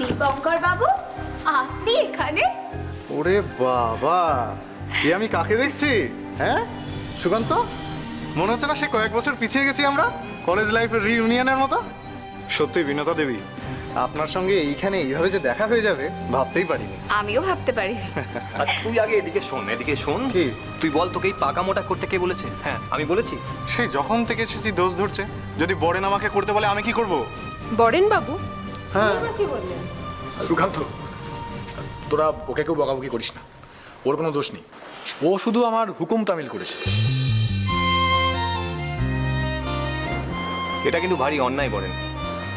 দীপঙ্কর বাবু আপনি এখানে? ওরে বাবা এ আমি কাকে দেখছি? হ্যাঁ? সুকান্ত মনে হচ্ছে না সে কয়েক বছর পিছিয়ে গেছি আমরা কলেজ লাইফের রিইউনিয়নের মতো? সত্যি বিনতা দেবী আপনার সঙ্গে এইখানে এইভাবে যে দেখা হয়ে যাবে ভাবতেই পারিনি। আমিও ভাবতে পারি। আর তুই আগে এদিকে শোন এদিকে শোন। কি? তুই বল তোকে এই পাকা মোটা করতে কে বলেছে? হ্যাঁ আমি বলেছি। সেই যখন থেকে এসেছি দোষ ধরছে যদি বরেন আমাকে করতে বলে আমি কি করব? বরেন বাবু হ্যাঁ। সুকান্ত তোরা ওকে কেউ বকাবকি করিস না। ওর কোনো দোষ নেই। ও শুধু আমার হুকুম তামিল করেছে। এটা কিন্তু ভারী অন্যায় বলেন।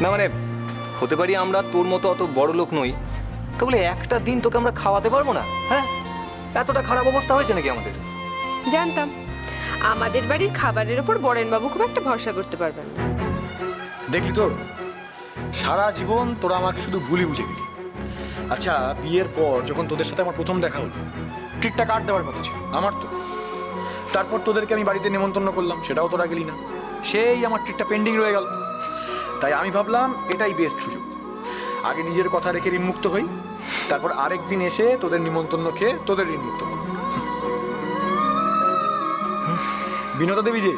না মানে হতে পারি আমরা তোর মতো অত বড় লোক নই। তাহলে একটা দিন তোকে আমরা খাওয়াতে পারব না? হ্যাঁ? এতটা খারাপ অবস্থা হয়েছে নাকি আমাদের? জানতাম। আমাদের বাড়ির খাবারের ওপর বরেন বাবু খুব একটা ভরসা করতে পারবেন না। দেখলি তো? সারা জীবন তোরা আমাকে শুধু ভুলি বুঝে গেলি। আচ্ছা বিয়ের পর যখন তোদের সাথে আমার প্রথম দেখা হলো ট্রিটটা কাট দেওয়ার কথা ছিল, আমার তো। তারপর তোদেরকে আমি বাড়িতে নেমন্তন্ন করলাম, সেটাও তোরা গেলি না। সেই আমার ট্রিটটা পেন্ডিং রয়ে গেল। তাই আমি ভাবলাম, এটাই বেস্ট সুযোগ। আগে নিজের কথা রেখে ঋণমুক্ত হই, তারপর আরেক দিন এসে তোদের নিমন্ত্রণ খেয়ে তোদের ঋণমুক্ত করব। বিনোদা দেবী যে,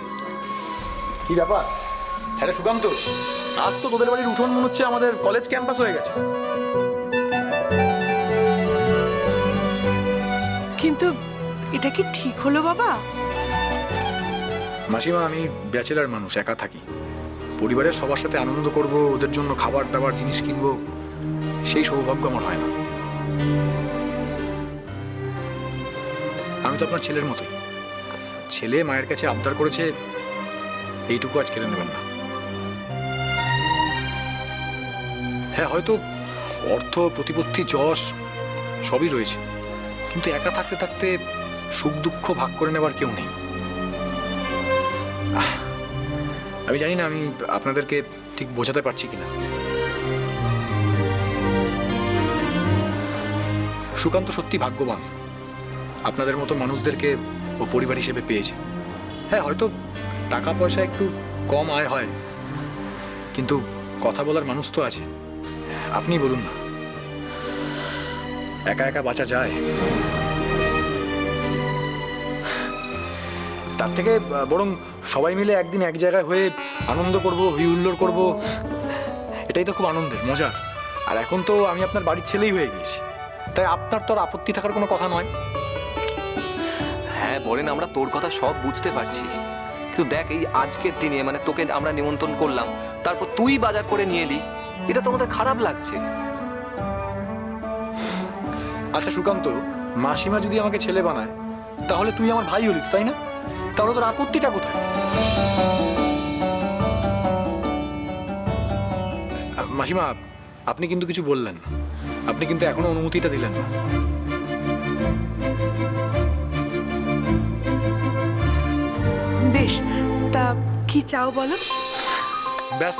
কি ব্যাপার? হ্যাঁ সুকান্ত। আজ তো তোদের বাড়ির উঠোন মনে হচ্ছে আমাদের কলেজ ক্যাম্পাস হয়ে গেছে। কিন্তু এটা কি ঠিক হলো বাবা? মাসিমা আমি ব্যাচেলার মানুষ একা থাকি। পরিবারের সবার সাথে আনন্দ করব ওদের জন্য খাবার দাবার জিনিস কিনবো সেই সৌভাগ্য আমার হয় না। আমি তো আপনার ছেলের মতোই। ছেলে মায়ের কাছে আবদার করেছে এইটুকু আজ কেড়ে নেবেন না। হ্যাঁ হয়তো অর্থ, প্রতিপত্তি, যশ সবই রয়েছে। কিন্তু একা থাকতে থাকতে সুখ দুঃখ ভাগ করে নেবার কেউ নেই। আমি জানি না, আমি আপনাদেরকে ঠিক বোঝাতে পারছি কিনা। সুকান্ত সত্যি ভাগ্যবান। আপনাদের মতো মানুষদেরকে ও পরিবার হিসেবে পেয়েছে। হ্যাঁ হয়তো টাকা পয়সা একটু কম আয় হয়। কিন্তু কথা বলার মানুষ তো আছে। আপনি বলুন না। একা একা বাঁচা যায়? তার থেকে বরং সবাই মিলে একদিন এক জায়গায় হয়ে আনন্দ করব, হই হুল্লোড় করব। এটাই তো খুব আনন্দের, মজার। আর এখন তো আমি আপনার বাড়ির ছেলেই হয়ে গেছি তাই আপনার তো আর আপত্তি থাকার কোনো কথা নয়। হ্যাঁ বলেন আমরা তোর কথা সব বুঝতে পারছি। কিন্তু দেখ, এই আজকের দিনে মানে তোকে আমরা নিমন্ত্রণ করলাম, তারপর তুই বাজার করে নিয়ে এলি। এটা তো আমাদের খারাপ লাগছে। আচ্ছা সুকান্ত মাসিমা যদি আমাকে ছেলে বানায় তাহলে তুই আমার ভাই হলি তাই না? তাহলে তোর আপত্তিটা কোথায়? মাসিমা আপনি কিন্তু কিছু বললেন আপনি কিন্তু এখনও অনুমতিটা দিলেন না। বেশ তা কি চাও বলো? ব্যাস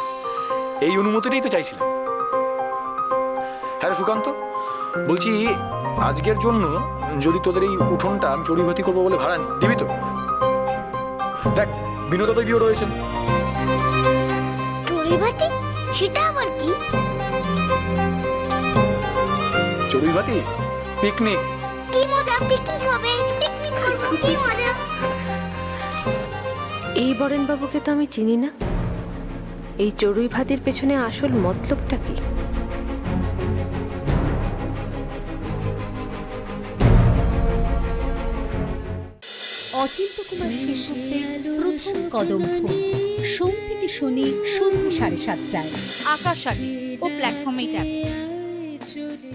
এই অনুমতিটাই তো চাইছিলাম। হ্যাঁ সুকান্ত বলছি আজকের জন্য যদি তোদের এই উঠোনটা আমি চড়ুইভাতি করব বলে ভাড়া নি দিবি তো? দেখ বিনোদা দেবীও রয়েছেন। চড়ুইভাতি সেটা আবার কি? চড়ুইভাতি পিকনিক। কি মজা পিকনিক হবে পিকনিক করব কি মজা। এই বরেন বাবুকে তো আমি চিনি না। এই চড়ুই ভাতির পেছনে আসল মতলবটা কি? অচিন্ত কুমার প্রথম কদম সোম থেকে শনি সন্ধ্যে সাড়ে সাতটায়। আকাশ আগে ও প্ল্যাটফর্মে ট্যাপ